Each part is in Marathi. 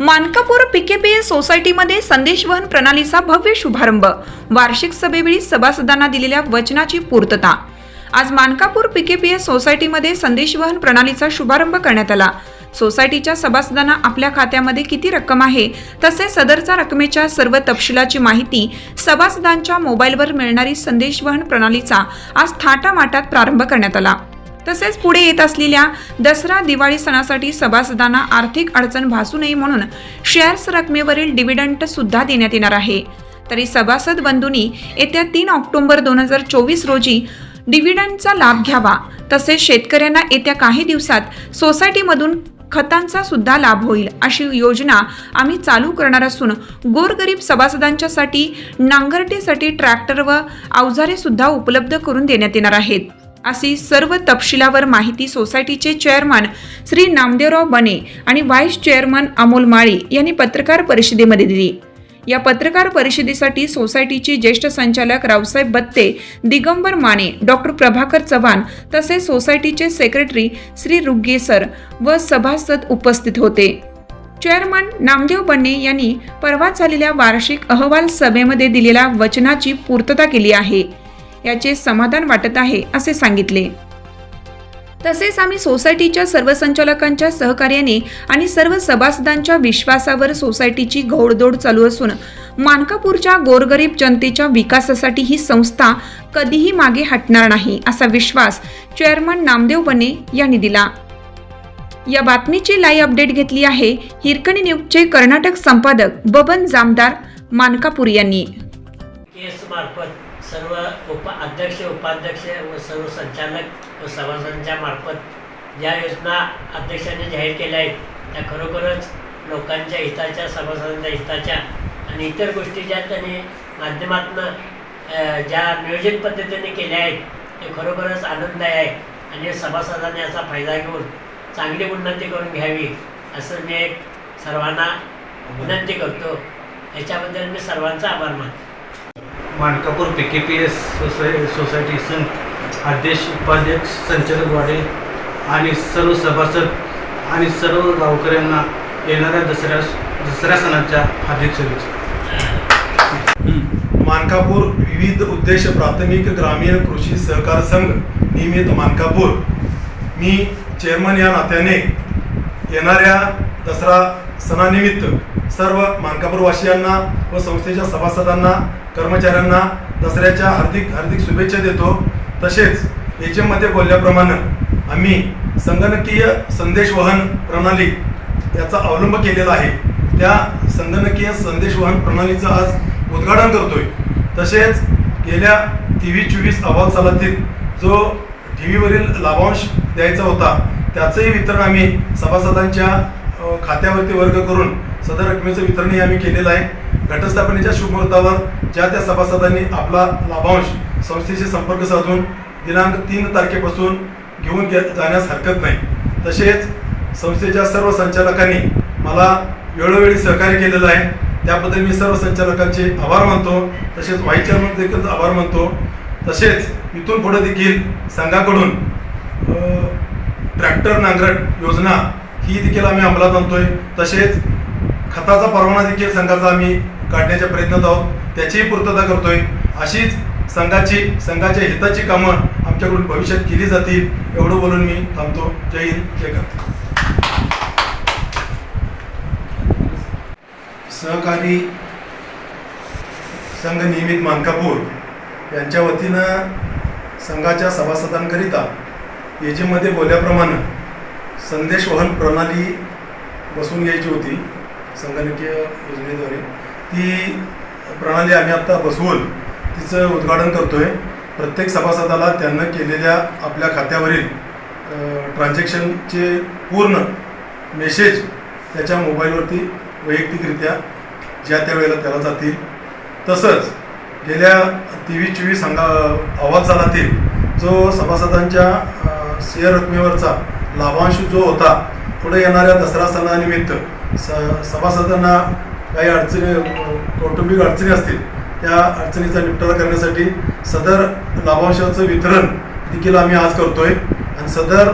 मानकापूर पीकेपीए सोसायटीमध्ये संदेशवहन प्रणालीचा भव्य शुभारंभ. वार्षिक सभेवेळी सभासदांना दिलेल्या वचनाची पूर्तता. आज मानकापूर पीकेपीएस सोसायटीमध्ये संदेशवहन प्रणालीचा शुभारंभ करण्यात आला. सोसायटीच्या सभासदांना आपल्या खात्यामध्ये किती रक्कम आहे तसेच सदरचा रकमेच्या सर्व तपशिलाची माहिती सभासदांच्या मोबाईलवर मिळणारी संदेशवहन प्रणालीचा आज थाटामाटात प्रारंभ करण्यात आला. तसेच पुढे येत असलेल्या दसरा दिवाळी सणासाठी सभासदांना आर्थिक अडचण भासू नये म्हणून शेअर्स रकमेवरील डिव्हिडंट सुद्धा देण्यात येणार आहे. तरी सभासद बंधूंनी येत्या तीन ऑक्टोबर दोन हजार चोवीस रोजी डिव्हिडंडचा लाभ घ्यावा. तसेच शेतकऱ्यांना येत्या काही दिवसात सोसायटीमधून खतांचा सुद्धा लाभ होईल अशी योजना आम्ही चालू करणार असून गोरगरीब सभासदांच्यासाठी नांगरटीसाठी ट्रॅक्टर व अवजारे सुद्धा उपलब्ध करून देण्यात येणार आहेत. अशी सर्व तपशिलावर माहिती सोसायटीचे चेअरमन श्री नामदेवराव बने आणि व्हाईस चेअरमन अमोल माळी यांनी पत्रकार परिषदेमध्ये दिली. या पत्रकार परिषदेसाठी सोसायटीचे ज्येष्ठ संचालक रावसाहेब बत्ते दिगंबर माने डॉक्टर प्रभाकर चव्हाण तसेच सोसायटीचे सेक्रेटरी श्री रुग्गेसर व सभासद उपस्थित होते. चेअरमन नामदेव बन्ने यांनी परवा झालेल्या वार्षिक अहवाल सभेमध्ये दिलेल्या वचनाची पूर्तता केली आहे. याचे समाधान वाटत आहे असे सांगितले. तसेच आम्ही सोसायटीच्या सर्व संचालकांच्या सहकार्याने आणि सर्व सभासदांच्या विश्वासावर सोसायटीची घोडदौड चालू असून मानकापूरच्या गोरगरीब जनतेच्या विकासासाठी ही संस्था कधीही मागे हटणार नाही असा विश्वास चेअरमन नामदेव बने यांनी दिला. या बातमीची लाईव्ह अपडेट घेतली आहे हिरकणी न्यूजचे कर्नाटक संपादक बबन जामदार मानकापूर यांनी. मार्फत सर्व उप अध्यक्ष उपाध्यक्ष व सर्व संचालक व सभासदांच्या मार्फत ज्या योजना अध्यक्षांनी जाहीर केल्या आहेत त्या खरोखरच लोकांच्या हिताच्या सभासदांच्या हिताच्या आणि इतर गोष्टी ज्या त्यांनी माध्यमातून ज्या नियोजित पद्धतीने केल्या आहेत ते खरोखरच आनंददायी आहे आणि सभासदांनी याचा फायदा घेऊन चांगली उन्नती करून घ्यावी असं मी एक सर्वांना विनंती करतो. याच्याबद्दल मी सर्वांचा आभार मानतो. Mankapur P K P S society society संघ अध्यक्ष उपाध्यक्ष संचालक वाडे आणि सर्व सभासद आणि सर्व गावकऱ्यांना येणाऱ्या दसऱ्या दसऱ्या सणाच्या हार्दिक शुभेच्छा. मानकापूर विविध उद्देश प्राथमिक ग्रामीण कृषी सहकार संघ नियमित मानकापूर. मी चेअरमन या नात्याने येणाऱ्या दसरा सणानिमित्त सर्व मानकापूरवासियांना व संस्थेच्या सभासदांना कर्मचाऱ्यांना दसऱ्याच्या हार्दिक हार्दिक शुभेच्छा देतो. तसेच याच्यामध्ये बोलल्याप्रमाणे आम्ही संगणकीय संदेशवहन प्रणाली याचा अवलंब केलेला आहे. त्या संगणकीय संदेशवहन प्रणालीचं आज उद्घाटन करतोय. तसेच गेल्या तेवीस चोवीस अहवाल सालातील जो टी व्हीवरील लाभांश द्यायचा होता त्याचंही वितरण आम्ही सभासदांच्या खात्यावरती वर्ग करून सदर रकमेचं वितरणही आम्ही केलेलं आहे. घटस्थापनेच्या शुभमुहूर्तावर ज्या त्या सभासदांनी आपला लाभांश संस्थेशी संपर्क साधून दिनांक तीन तारखेपासून घेऊन गे जाण्यास हरकत नाही. तसेच संस्थेच्या सर्व संचालकांनी मला वेळोवेळी सहकार्य केलेलं आहे. त्याबद्दल मी सर्व संचालकांचे आभार मानतो. तसेच व्हाईस चेअरमन देखील आभार मानतो. तसेच इथून पुढे देखील संघाकडून ट्रॅक्टर नांगरट योजना ही देखील आम्ही अंमलात आणतोय. तसेच खताचा परवाना देखील संघाचा आम्ही काढण्याच्या प्रयत्नात आहोत. त्याचीही पूर्तता करतोय. अशीच संघाची संघाच्या हिताची कामं आमच्याकडून भविष्यात केली जातील एवढं बोलून मी थांबतो. जय हिंद जय भारत. सहकारी संघ नियमित मानकापूर यांच्या वतीनं संघाच्या सभासदांकरिता एजेमध्ये बोलल्याप्रमाणे संदेशवहन प्रणाली बसून घ्यायची होती. संगणकीय योजनेद्वारे. ती प्रणाली आम्ही आत्ता बसवून तिचं उद्घाटन करतो आहे प्रत्येक सभासदाला त्यांना केलेल्या आपल्या खात्यावरील ट्रान्झॅक्शनचे पूर्ण मेसेज त्याच्या मोबाईलवरती वैयक्तिकरित्या ज्या त्या वेळेला त्याला जातील. तसंच गेल्या तेवीस चोवीस हंगा अहवाल सालातील जो सभासदांच्या शेअर रकमेवरचा लाभांश जो होता पुढे येणाऱ्या दसरा सणानिमित्त स सभासदांना काही अडचणी कौटुंबिक अडचणी असतील त्या अडचणीचा निपटारा करण्यासाठी सदर लाभांशाचं वितरण देखील आम्ही आज करतोय. आणि सदर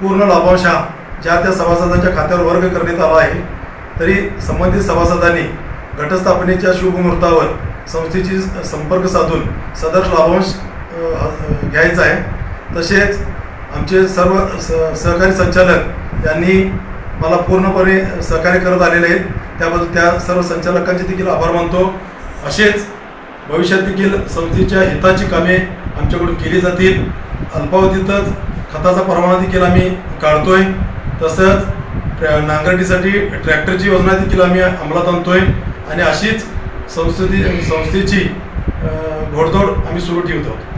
पूर्ण लाभांश हा ज्या त्या सभासदांच्या खात्यावर वर्ग करण्यात आला आहे तरी संबंधित सभासदांनी घटस्थापनेच्या शुभमुहूर्तावर संस्थेची संपर्क साधून सदर लाभांश घ्यायचा आहे. तसेच आमचे सर्व स सहकारी संचालक यांनी मला पूर्णपणे सहकार्य करत आलेले आहेत. त्याबद्दल त्या सर्व संचालकांचे देखील आभार मानतो. असेच भविष्यात देखील संस्थेच्या हिताची कामे आमच्याकडून केली जातील. अल्पावधीतच खताचा परवाना देखील आम्ही काढतोय. तसंच ट्रॅ- नांगरटीसाठी ट्रॅक्टरची योजना देखील आम्ही अंमलात आणतोय. आणि अशीच संस्थेची संस्थेची घोडदोड घोडदौड आम्ही सुरू ठेवत. आहोत